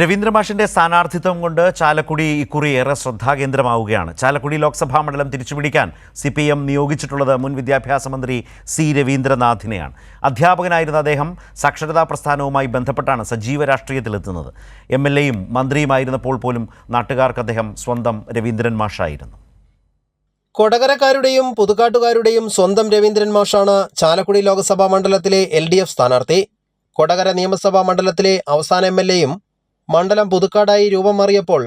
രവീന്ദ്രമാഷിന്റെ സ്ഥാനാർത്ഥിത്വം കൊണ്ട് ചാലക്കുടി ഇക്കുറി ഏറെ ശ്രദ്ധാകേന്ദ്രമാവുകയാണ്. ചാലക്കുടി ലോക്സഭാ മണ്ഡലം തിരിച്ചുപിടിക്കാൻ സി പി എം നിയോഗിച്ചിട്ടുള്ളത് മുൻ വിദ്യാഭ്യാസ മന്ത്രി സി രവീന്ദ്രനാഥിനെയാണ്. അധ്യാപകനായിരുന്ന അദ്ദേഹം സാക്ഷരതാ പ്രസ്ഥാനവുമായി ബന്ധപ്പെട്ടാണ് സജീവ രാഷ്ട്രീയത്തിലെത്തുന്നത്. എം എൽ എയും മന്ത്രിയുമായിരുന്നപ്പോൾ പോലും നാട്ടുകാർക്ക് അദ്ദേഹം സ്വന്തം രവീന്ദ്രൻ മാഷായിരുന്നു. കൊടകരക്കാരുടെയും പുതുക്കാട്ടുകാരുടെയും സ്വന്തം രവീന്ദ്രൻ മാഷാണ് ചാലക്കുടി ലോക്സഭാ മണ്ഡലത്തിലെ എൽ സ്ഥാനാർത്ഥി. കൊടകര നിയമസഭാ മണ്ഡലത്തിലെ അവസാന എം എൽ എയും മണ്ഡലം പുതുക്കാടായി രൂപം മാറിയപ്പോൾ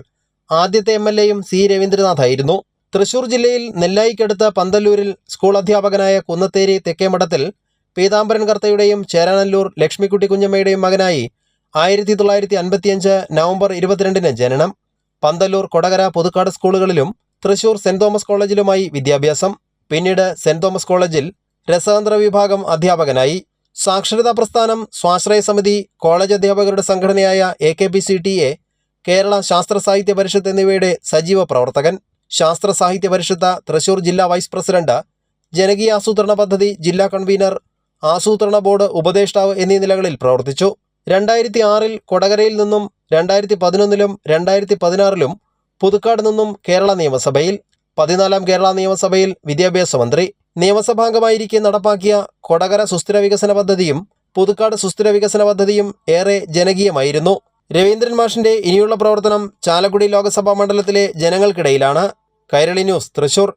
ആദ്യത്തെ എം എൽ എയും സി രവീന്ദ്രനാഥായിരുന്നു. തൃശൂർ ജില്ലയിൽ നെല്ലായിക്കടുത്ത പന്തല്ലൂരിൽ സ്കൂൾ അധ്യാപകനായ കുന്നത്തേരി തെക്കേമഠത്തിൽ പീതാംബരൻ കർത്തയുടെയും ചേരാനല്ലൂർ ലക്ഷ്മിക്കുട്ടി കുഞ്ഞമ്മയുടെയും മകനായി ആയിരത്തി തൊള്ളായിരത്തി അൻപത്തിയഞ്ച് നവംബർ ഇരുപത്തിരണ്ടിന് ജനനം. പന്തല്ലൂർ കൊടകര പുതുക്കാട് സ്കൂളുകളിലും തൃശൂർ സെന്റ് തോമസ് കോളേജിലുമായി വിദ്യാഭ്യാസം. പിന്നീട് സെന്റ് തോമസ് കോളേജിൽ രസതന്ത്ര വിഭാഗം അധ്യാപകനായി. സാക്ഷരതാ പ്രസ്ഥാനം സ്വാശ്രയ സമിതി കോളേജ് അധ്യാപകരുടെ സംഘടനയായ A K P C T A Kerala Sastra Sahitya Parishad എന്നിവയുടെ സജീവ പ്രവർത്തകൻ ശാസ്ത്ര സാഹിത്യ പരിഷത്ത് തൃശൂർ ജില്ലാ വൈസ് പ്രസിഡന്റ് ജനകീയ ആസൂത്രണ പദ്ധതി ജില്ലാ കൺവീനർ ആസൂത്രണ ബോർഡ് ഉപദേഷ്ടാവ് എന്നീ നിലകളിൽ പ്രവർത്തിച്ചു. രണ്ടായിരത്തി ആറിൽ കൊടകരയിൽ നിന്നും രണ്ടായിരത്തി പതിനൊന്നിലും രണ്ടായിരത്തി പതിനാറിലും പുതുക്കാട് നിന്നും കേരള നിയമസഭയിൽ പതിനാലാം കേരള നിയമസഭയിൽ വിദ്യാഭ്യാസ മന്ത്രി നിയമസഭാംഗമായിരിക്കെ നടപ്പാക്കിയ കൊടകര സുസ്ഥിര വികസന പദ്ധതിയും പുതുക്കാട് സുസ്ഥിര വികസന പദ്ധതിയും ഏറെ ജനകീയമായിരുന്നു. രവീന്ദ്രൻ മാഷിന്റെ ഇനിയുള്ള പ്രവർത്തനം ചാലക്കുടി ലോക്സഭാ മണ്ഡലത്തിലെ ജനങ്ങൾക്കിടയിലാണ്. കൈരളി ന്യൂസ് തൃശൂർ.